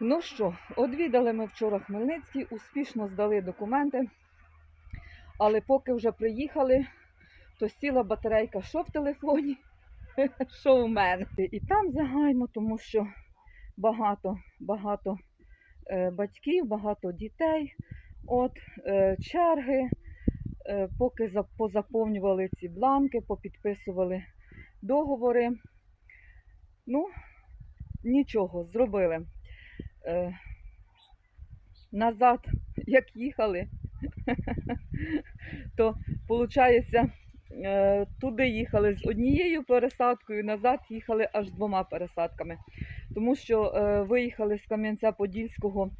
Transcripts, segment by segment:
Ну що, одвідали ми вчора Хмельницький, успішно здали документи, але поки вже приїхали, то сіла батарейка що в телефоні, що у мене. І там загайно, тому що багато, багато е, батьків, багато дітей, от, е, черги, е, поки за- позаповнювали ці бланки, попідписували договори. Ну, нічого, зробили. Е, назад, як їхали, то виходить, е, туди їхали з однією пересадкою, назад їхали аж двома пересадками. Тому що е, виїхали з Кам'янця-Подільського,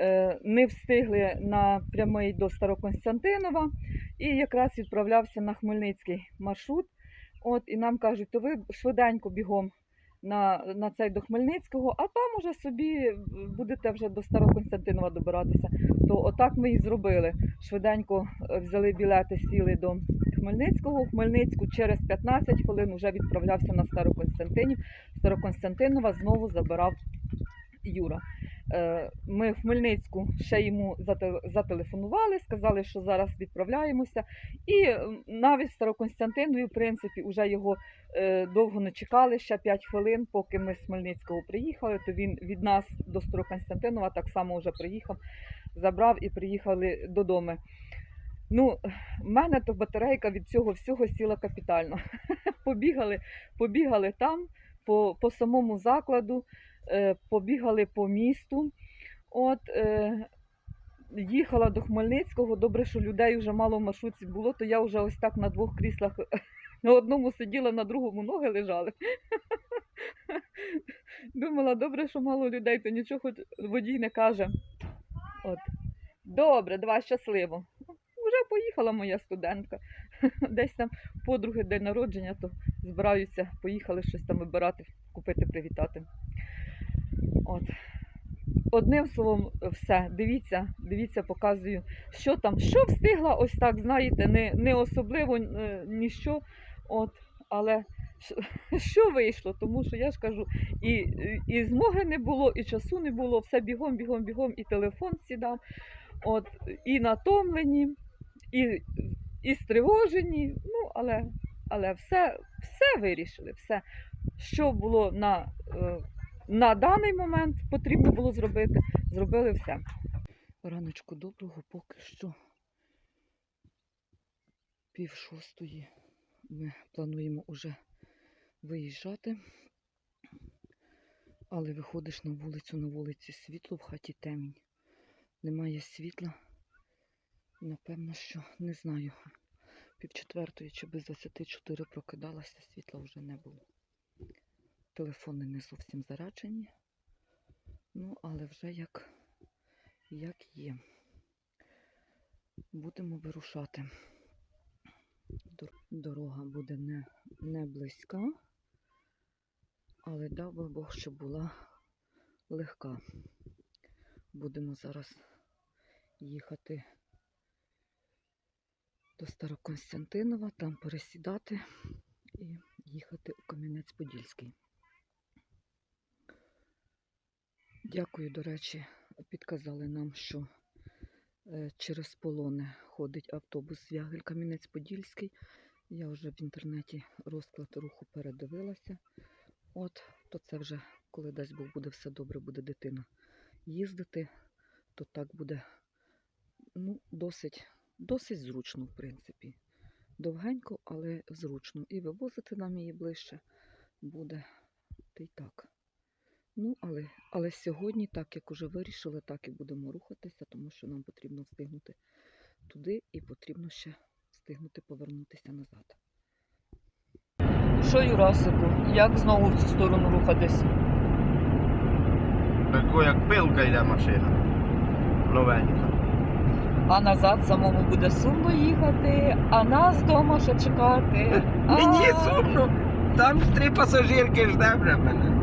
е, не встигли на прямий до Староконстантинова і якраз відправлявся на Хмельницький маршрут. От, і нам кажуть, то ви швиденько бігом на, на цей до Хмельницького, а там уже собі будете вже до Староконстантинова добиратися. То отак ми і зробили. Швиденько е, взяли білети, сіли до Хмельницького. Хмельницьку через 15 хвилин вже відправлявся на Староконстантинів. Староконстантинова знову забирав Юра. Е, Ми в Хмельницьку ще йому зате- зателефонували, сказали, що зараз відправляємося. І навіть Староконстантинові, в принципі, вже його е, довго не чекали, ще 5 хвилин, поки ми з Хмельницького приїхали, то він від нас до Староконстантинова так само вже приїхав, забрав і приїхали додому. Ну, в мене то батарейка від цього всього сіла капітально. побігали, побігали там, по, по самому закладу, побігали по місту. От, е, їхала до Хмельницького. Добре, що людей вже мало в маршрутці було, то я вже ось так на двох кріслах на одному сиділа, на другому ноги лежали. Думала, добре, що мало людей, то нічого хоч водій не каже. От. Добре, давай щасливо. Вже поїхала моя студентка. Десь там подруги день народження, то збираються, поїхали щось там вибирати, купити, привітати. От. Одним словом, все. Дивіться, дивіться, показую, що там, що встигла, ось так, знаєте, не, не особливо е, ніщо. От, але що- вийшло? Тому що я ж кажу, і- і змоги не було, і часу не було, все бігом, бігом, бігом, і телефон сідав, от, і натомлені, і, і стривожені. Ну, але, але все, все вирішили, все, що було на, е, на даний момент потрібно було зробити, зробили все. Раночку доброго, поки що пів шостої ми плануємо уже виїжджати. Але виходиш на вулицю, на вулиці світло, в хаті темінь. Немає світла. Напевно, що не знаю. Пів четвертої чи без 24 прокидалася, світла вже не було. Телефони не зовсім заряджені. Ну, але вже як, як є. Будемо вирушати. Дорога буде не, не близька, але дав би Бог, щоб була легка. Будемо зараз їхати до Староконстантинова, там пересідати і їхати у Кам'янець-Подільський. Дякую, до речі, підказали нам, що е, через полони ходить автобус Вягель Кам'янець-Подільський. Я вже в інтернеті розклад руху передивилася. От, то це вже, коли дасть Бог буде все добре, буде дитина їздити, то так буде ну, досить, досить зручно, в принципі. Довгенько, але зручно. І вивозити нам її ближче буде. Та й так. Ну, але, але сьогодні, так як уже вирішили, так і будемо рухатися, тому що нам потрібно встигнути туди і потрібно ще встигнути повернутися назад. Що, Юрасику, як знову в цю сторону рухатись? Тако як пилка йде машина. Новенька. А назад самому буде сумно їхати, а нас вдома ще чекати. Мені сумно. Там три пасажирки жде вже мене.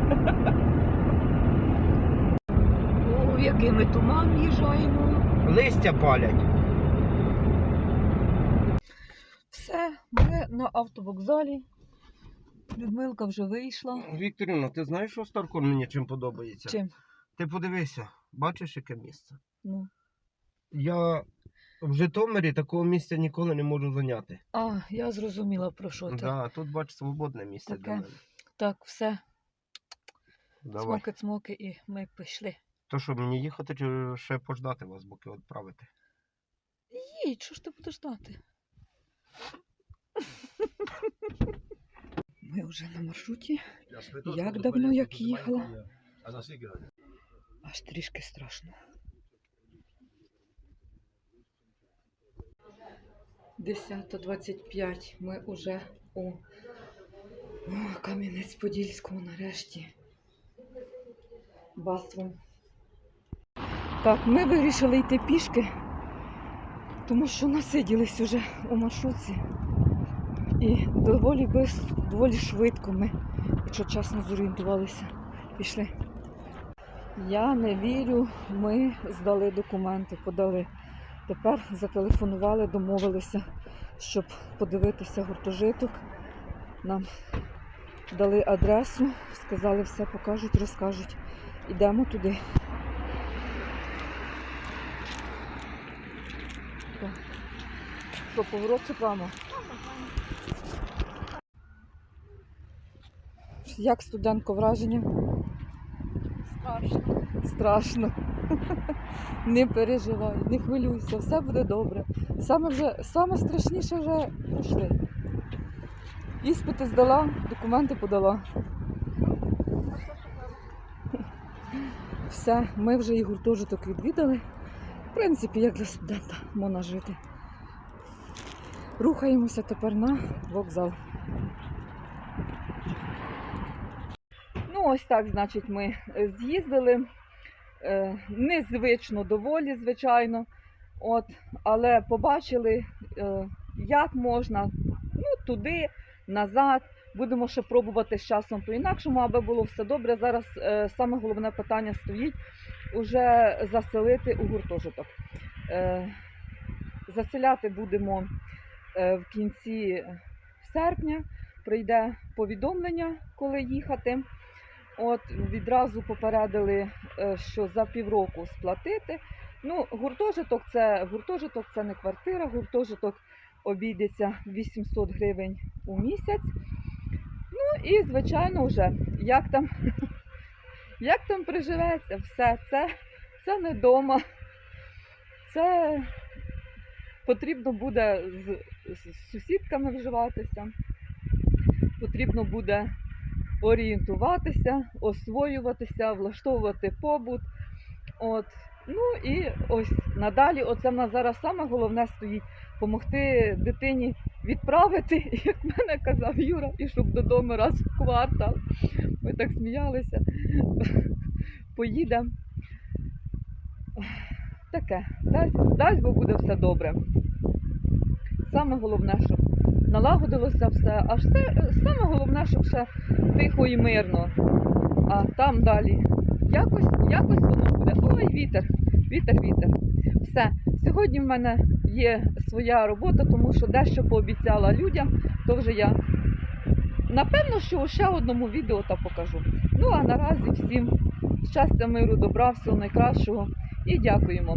Який ми туман їжджаємо. Листя палять. Все, ми на автовокзалі. Людмилка вже вийшла. Вікторівна, ти знаєш, що Старкон мені чим подобається? Чим? Ти подивися, бачиш, яке місце? Ну. Я в Житомирі такого місця ніколи не можу зайняти. А, я зрозуміла про що ти. Да, тут бач свободне місце Таке. для мене. Так, все, Давай. смоки-цмоки, і ми пішли. То що, мені їхати чи ще пождати вас, поки відправити? Їй, що ж ти будеш ждати? Ми вже на маршруті. Як давно як їхала? Аж трішки страшно. Десята двадцять п'ять. Ми уже у Кам'янець-Подільському нарешті. Басвом. Так, ми вирішили йти пішки, тому що насиділись уже у маршрутці. І доволі без, доволі швидко ми, якщо чесно, зорієнтувалися. Пішли. Я не вірю, ми здали документи, подали. Тепер зателефонували, домовилися, щоб подивитися гуртожиток. Нам дали адресу, сказали, все покажуть, розкажуть. Йдемо туди. Що? Що, поворот чи прямо? Як студентко враження? Страшно. Страшно. Не переживай, не хвилюйся, все буде добре. Саме, вже, саме страшніше вже пройшли. Іспити здала, документи подала. Все, ми вже і гуртожиток відвідали. Принципі, як для студента можна жити. Рухаємося тепер на вокзал. Ну, ось так, значить, ми з'їздили. Е, Незвично доволі, звичайно. От, але побачили, е, як можна ну, туди, назад. Будемо ще пробувати з часом по-інакшому, аби було все добре. Зараз е, саме головне питання стоїть уже заселити у гуртожиток. Е, заселяти будемо е, в кінці серпня. Прийде повідомлення, коли їхати. От відразу попередили, е, що за півроку сплатити. Ну, гуртожиток це гуртожиток це не квартира, гуртожиток обійдеться 800 гривень у місяць. Ну і, звичайно, вже як там, як там приживеться, все це, це не дома. Це потрібно буде з, з сусідками вживатися, потрібно буде орієнтуватися, освоюватися, влаштовувати побут. От. Ну і ось надалі, оце в нас зараз саме головне стоїть допомогти дитині відправити, як мене казав Юра, і щоб додому раз в квартал. Ми так сміялися. Поїдемо. Таке, дасть, дасть, бо буде все добре. Саме головне, щоб налагодилося все. А все, саме головне, щоб ще тихо і мирно. А там далі якось, якось воно буде. Ой, вітер, вітер, вітер. Все. Сьогодні в мене є своя робота, тому що дещо пообіцяла людям, то вже я. Напевно, що ще одному відео та покажу. Ну а наразі всім щастя, миру, добра, всього найкращого і дякуємо.